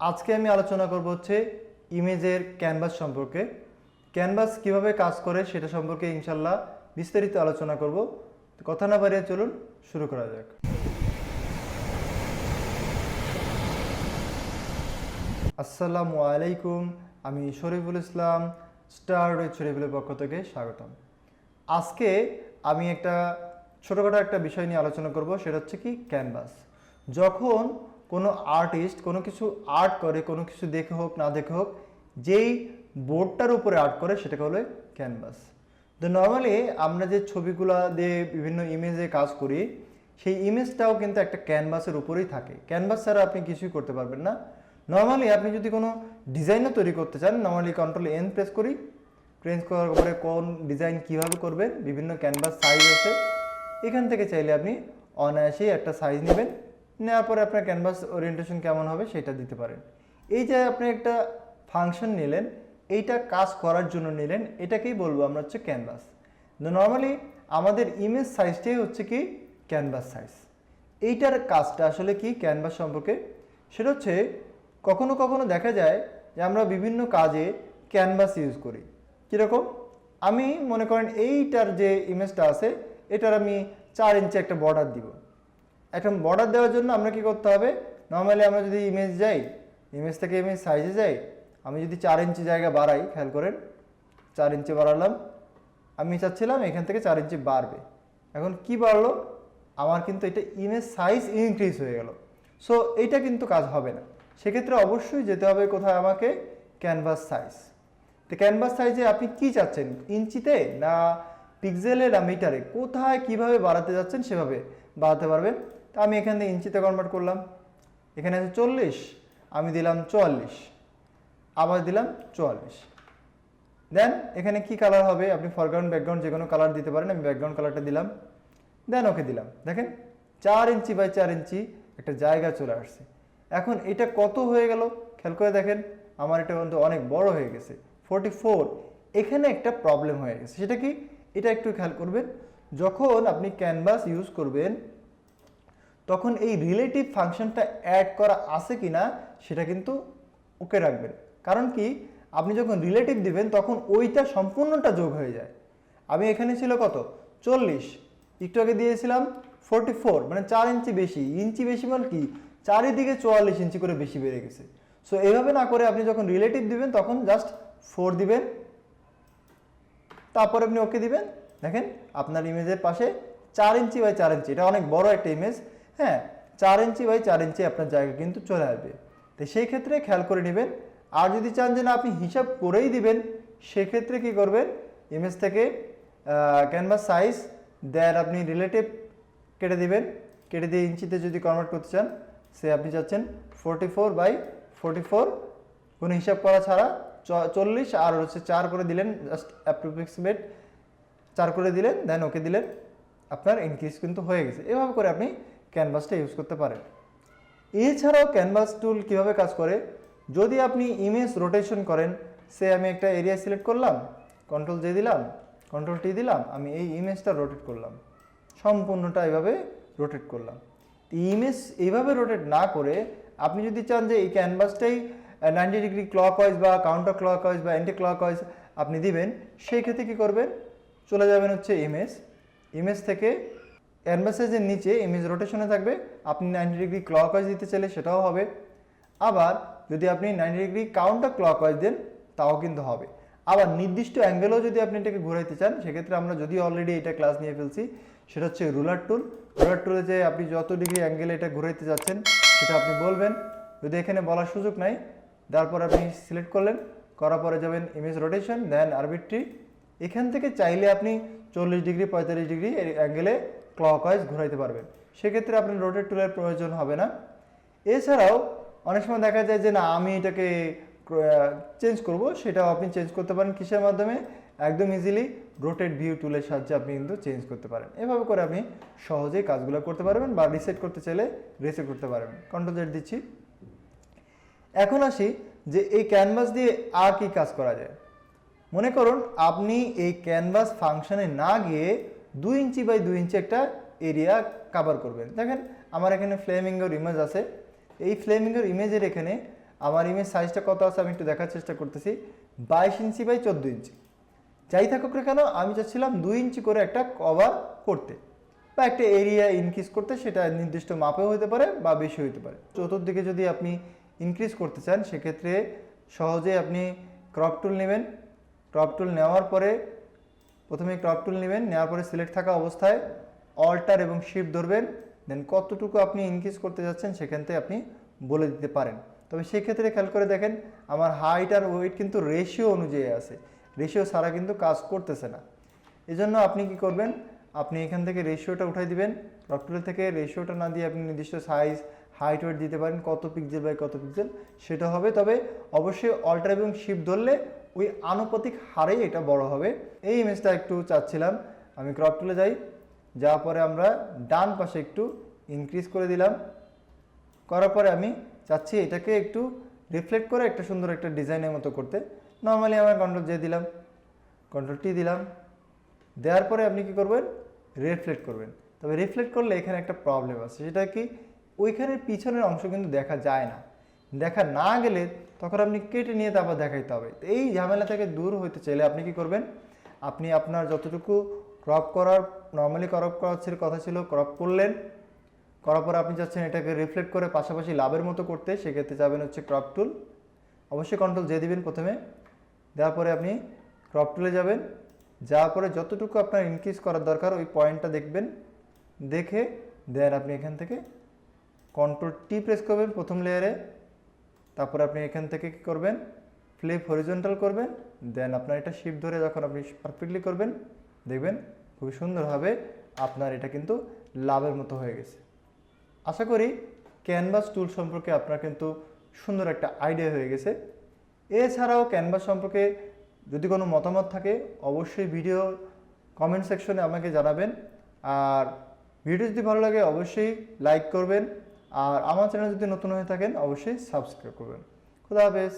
আজকে আমি আলোচনা করব হচ্ছে ইমেজের ক্যানভাস সম্পর্কে। ক্যানভাস কীভাবে কাজ করে সেটা সম্পর্কে ইনশাল্লাহ বিস্তারিত আলোচনা করব। কথা না বাড়িয়ে চলুন, শুরু করা যাক। আসসালামু আলাইকুম, আমি শরীফুল ইসলাম, স্টার শরীফুলের পক্ষ থেকে স্বাগতম। আজকে আমি একটা ছোটোখাটো একটা বিষয় নিয়ে আলোচনা করব, সেটা হচ্ছে কি ক্যানভাস। যখন কোনো আর্টিস্ট কোনো কিছু আর্ট করে, কোনো কিছু দেখে হোক, না দেখে হোক, যেই বোর্ডটার উপরে আর্ট করে সেটাকে হলো ক্যানভাস তো নর্মালি আমরা যে ছবিগুলো দিয়ে বিভিন্ন ইমেজে কাজ করি, সেই ইমেজটাও কিন্তু একটা ক্যানভাসের উপরেই থাকে। ক্যানভাস ছাড়া আপনি কিছুই করতে পারবেন না। নর্মালি আপনি যদি কোনো ডিজাইনও তৈরি করতে চান নর্মালি কন্ট্রোল এন প্রেস করি। প্রেস করার পরে কোন ডিজাইন কীভাবে করবেন, বিভিন্ন ক্যানভাস সাইজ আছে, এখান থেকে চাইলে আপনি অনায়াসেই একটা সাইজ নেবেন। নেওয়ার পরে আপনার ক্যানভাস ওরিয়েন্টেশন কেমন হবে সেটা দিতে পারেন। এই যে আপনি একটা ফাংশন নিলেন, এইটা কাজ করার জন্য নিলেন, এটাকেই বলব আমরা হচ্ছে ক্যানভাস নর্মালি আমাদের ইমেজ সাইজটাই হচ্ছে কি? ক্যানভাস সাইজ এইটার কাজটা আসলে কি ক্যানভাস সম্পর্কে? সেটা হচ্ছে কখনো কখনো দেখা যায় যে আমরা বিভিন্ন কাজে ক্যানভাস ইউজ করি। কীরকম? আমি মনে করেন এইটার যে ইমেজটা আছে, এটার আমি চার ইঞ্চি একটা বর্ডার দিব। একটা বর্ডার দেওয়ার জন্য আমরা কি করতে হবে? নর্মালি আমরা যদি ইমেজ যাই ইমেজ থেকে ইমেজ সাইজে যাই, আমি যদি চার ইঞ্চি জায়গা বাড়াই, খেয়াল করেন, চার ইঞ্চি বাড়ালাম, আমি চাচ্ছিলাম এখান থেকে চার ইঞ্চি বাড়বে। এখন কি বাড়লো? আমার কিন্তু এটা ইমেজ সাইজ ইনক্রিজ হয়ে গেল। সো এইটা কিন্তু কাজ হবে না। সেক্ষেত্রে অবশ্যই যেতে হবে কোথায় আমাকে? ক্যানভাস সাইজ তো ক্যানভাস সাইজে আপনি কি চাচ্ছেন? ইঞ্চিতে না পিক্সেলে না মিটারে কোথায় কীভাবে বাড়াতে যাচ্ছেন সেভাবে বাড়াতে পারবেন? তা আমি এখান থেকে ইঞ্চিতে কনভার্ট করলাম। এখানে আছে চল্লিশ, আমি দিলাম চুয়াল্লিশ, আবার দিলাম চুয়াল্লিশ। দেন এখানে কি কালার হবে? আপনি ফরগ্রাউন্ড ব্যাকগ্রাউন্ড যে কোনো কালার দিতে পারেন, আমি ব্যাকগ্রাউন্ড কালারটা দিলাম। দেন ওকে দিলাম। দেখেন, চার ইঞ্চি বাই চার ইঞ্চি একটা জায়গা চলে আসছে। এখন এটা কত হয়ে গেল? খেয়াল করে দেখেন, আমার এটা কিন্তু অনেক বড় হয়ে গেছে। ফোরটি ফোর এখানে একটা প্রবলেম হয়ে গেছে। সেটা কি? এটা একটু খেয়াল করবেন। যখন আপনি ক্যানভাস ইউজ করবেন তখন এই রিলেটিভ ফাংশনটা অ্যাড করা আছে কি না সেটা কিন্তু ওকে রাখবেন। কারণ কি, আপনি যখন রিলেটিভ দিবেন, তখন ওইটা সম্পূর্ণটা যোগ হয়ে যায়। আমি এখানে ছিল কত? চল্লিশ। একটু আগে দিয়েছিলাম ফোরটি ফোর মানে চার ইঞ্চি বেশি। ইঞ্চি বেশি মানে কি? চারিদিকে চুয়াল্লিশ ইঞ্চি করে বেশি বেড়ে গেছে। সো এইভাবে না করে আপনি যখন রিলেটিভ দিবেন, তখন জাস্ট ফোর দিবেন। তারপর আপনি ওকে দিবেন। দেখেন, আপনার ইমেজের পাশে চার ইঞ্চি বাই চার ইঞ্চি। এটা অনেক বড় একটা ইমেজ হ্যাঁ চার ইঞ্চি বাই চার ইঞ্চি আপনার জায়গা কিন্তু চলে আসবে। তো সেই ক্ষেত্রে খেয়াল করে নেবেন। আর যদি চান যে না, আপনি হিসাব করেই দিবেন, সেক্ষেত্রে কি করবেন? ইমেজ থেকে ক্যানভাস সাইজ দেন আপনি রিলেটিভ কেটে দিবেন। কেটে দিয়ে ইঞ্চিতে যদি কনভার্ট করতে চান, সে আপনি চাচ্ছেন forty four by forty four কোনো হিসাব করা ছাড়া। চল্লিশ আর হচ্ছে চার করে দিলেন জাস্ট অ্যাপ্রোক্সিমেট চার করে দিলেন দেন ওকে দিলেন। আপনার ইনক্রিজ কিন্তু হয়ে গেছে। এভাবে করে আপনি ক্যানভাসটা ইউজ করতে পারেন। এছাড়াও ক্যানভাস টুল কীভাবে কাজ করে? যদি আপনি ইমেজ রোটেশন করেন, সে আমি একটা এরিয়া সিলেক্ট করলাম কন্ট্রোল জে দিলাম কন্ট্রোল টি দিলাম, আমি এই ইমেজটা রোটেট করলাম। সম্পূর্ণটা এভাবে রোটেট করলাম। ইমেজ এইভাবে রোটেট না করে আপনি যদি চান যে এই ক্যানভাসটাই নাইনটি ডিগ্রি ক্লক ওয়াইজ বা কাউন্টার ক্লক ওয়াইজ বা অ্যান্টি ক্লক ওয়াইজ আপনি দিবেন, সেই ক্ষেত্রে কী করবেন? চলে যাবেন হচ্ছে ইমেজ। ইমেজ থেকে ক্যানভাসের নিচে ইমেজ রোটেশনে থাকবে, আপনি নাইনটি ডিগ্রি ক্লক দিতে চাইলে সেটাও হবে। আবার যদি আপনি ninety degree counterclockwise দেন, তাও কিন্তু হবে। আবার নির্দিষ্ট অ্যাঙ্গেলেও যদি আপনি এটাকে ঘুরাইতে চান, সেক্ষেত্রে আমরা যদি অলরেডি এটা ক্লাস নিয়ে ফেলছি, সেটা হচ্ছে রুলার টুল রুলার টুলে যে আপনি যত ডিগ্রি অ্যাঙ্গেলে এটা ঘুরাইতে যাচ্ছেন, সেটা আপনি বলবেন। যদি এখানে বলার সুযোগ নাই, তারপর আপনি সিলেক্ট করলেন, করার পরে যাবেন ইমেজ রোটেশন দেন আরবিট্রি এখান থেকে চাইলে আপনি চল্লিশ ডিগ্রি পঁয়তাল্লিশ ডিগ্রি অ্যাঙ্গেলে ক্লক ওয়াইজ ঘুরাইতে পারবেন। সেক্ষেত্রে আপনার রোটেট টুলের প্রয়োজন হবে না। এছাড়াও অনেক সময় দেখা যায় যে, না, আমি এটাকে চেঞ্জ করব। সেটাও আপনি চেঞ্জ করতে পারেন কিসের মাধ্যমে? একদম ইজিলি রোটেট ভিউ টুলের সাহায্যে আপনি কিন্তু চেঞ্জ করতে পারেন। এভাবে করে আপনি সহজেই কাজগুলো করতে পারবেন বা রিসেট করতে চাইলে রিসেট করতে পারবেন। কন্ট্রোল জেড দিচ্ছি। এখন আসি যে, এই ক্যানভাস দিয়ে আর কি কাজ করা যায়? মনে করুন, আপনি এই ক্যানভাস ফাংশনে না গিয়ে দুই ইঞ্চি বাই দুই ইঞ্চি একটা এরিয়া কাভার করবেন। দেখেন, আমার এখানে ফ্লেমিঙ্গোর ইমেজ আছে। এই ফ্লেমিঙ্গোর ইমেজের এখানে আমার ইমেজ সাইজটা কত আছে আমি একটু দেখার চেষ্টা করতেছি। বাইশ ইঞ্চি বাই চোদ্দ ইঞ্চি। যাই থাকুক না কেন, আমি চাচ্ছিলাম দুই ইঞ্চি করে একটা কভার করতে বা একটা এরিয়া ইনক্রিজ করতে, সেটা নির্দিষ্ট মাপেও হতে পারে বা বেশি হতে পারে। চতুর্দিকে যদি আপনি ইনক্রিজ করতে চান, সেক্ষেত্রে সহজে আপনি ক্রপ টুল নেবেন। ক্রপ টুল নেওয়ার পরে প্রথমে ক্রপ টুল নেবেন, নেওয়ার পরে সিলেক্ট থাকা অবস্থায় অল্টার এবং শিফট ধরবেন দেন কতটুকু আপনি ইনক্রিজ করতে যাচ্ছেন সেখান থেকে আপনি বলে দিতে পারেন। তবে সেক্ষেত্রে খেয়াল করে দেখেন, আমার হাইট আর ওয়েট কিন্তু রেশিও অনুযায়ী আছে। রেশিও ছাড়া কিন্তু কাজ করতেছে না। এজন্য আপনি কি করবেন, আপনি এখান থেকে রেশিওটা উঠাই দিবেন। টুল থেকে রেশিওটা না দিয়ে আপনি নির্দিষ্ট সাইজ হাইট ওয়েট দিতে পারেন, কত পিক্সেল বাই কত পিক্সেল সেটা হবে। তবে অবশ্যই অল্টার এবং শিফট ধরলে ওই আনুপাতিক হারেই এটা বড় হবে। এই ইমেজটা একটু চাচ্ছিলাম, আমি ক্রপ টুলে যাই। যাওয়ার পরে আমরা ডান পাশে একটু ইনক্রিজ করে দিলাম। করার পরে আমি চাচ্ছি এটাকে একটু রিফ্লেক্ট করে একটা সুন্দর একটা ডিজাইনের মতো করতে। নর্মালি আমার কন্ট্রোল জে দিলাম কন্ট্রোল টি দিলাম। দেওয়ার পরে আপনি কি করবেন? রিফ্লেক্ট করবেন। তবে রিফ্লেক্ট করলে এখানে একটা প্রবলেম আছে, সেটা কি? ওইখানের পিছনের অংশ কিন্তু দেখা যায় না। দেখা না গেলে তখন আপনি কেটে নিয়ে তারপর দেখাইতে হবে। এই ঝামেলা থেকে দূর হইতে চাইলে আপনি কি করবেন? আপনি আপনার যতটুকু ক্রপ করার নর্মালি ক্রপ করার কথা ছিল ক্রপ করলেন। করার পর আপনি চাচ্ছেন এটাকে রিফ্লেক্ট করে পাশাপাশি লাভের মতো করতে, সেক্ষেত্রে যাবেন হচ্ছে ক্রপ টুল অবশ্যই কন্ট্রোল যে দিবেন প্রথমে। দেওয়ার পরে আপনি ক্রপ টুলে যাবেন। যাওয়ার পরে যতটুকু আপনার ইনক্রিজ করার দরকার, ওই পয়েন্টটা দেখবেন। দেখে দেন আপনি এখান থেকে কন্ট্রোল টি প্রেস করবেন প্রথম লেয়ারে তারপর আপনি এখান থেকে কি করবেন? ফ্লিপ হরিজন্টাল করবেন দেন আপনার এটা শিপ ধরে যখন আপনি পারফেক্টলি করবেন, দেখবেন খুবই সুন্দরভাবে আপনার এটা কিন্তু লাভের মতো হয়ে গেছে। আশা করি ক্যানভাস টুল সম্পর্কে আপনার কিন্তু সুন্দর একটা আইডিয়া হয়ে গেছে। এছাড়াও ক্যানভাস সম্পর্কে যদি কোনো মতামত থাকে, অবশ্যই ভিডিও কমেন্ট সেকশনে আমাকে জানাবেন। আর ভিডিও যদি ভালো লাগে, অবশ্যই লাইক করবেন। আর আমার চ্যানেল যদি নতুন হয়ে থাকেন অবশ্যই সাবস্ক্রাইব করবেন। খুদা হাফেজ।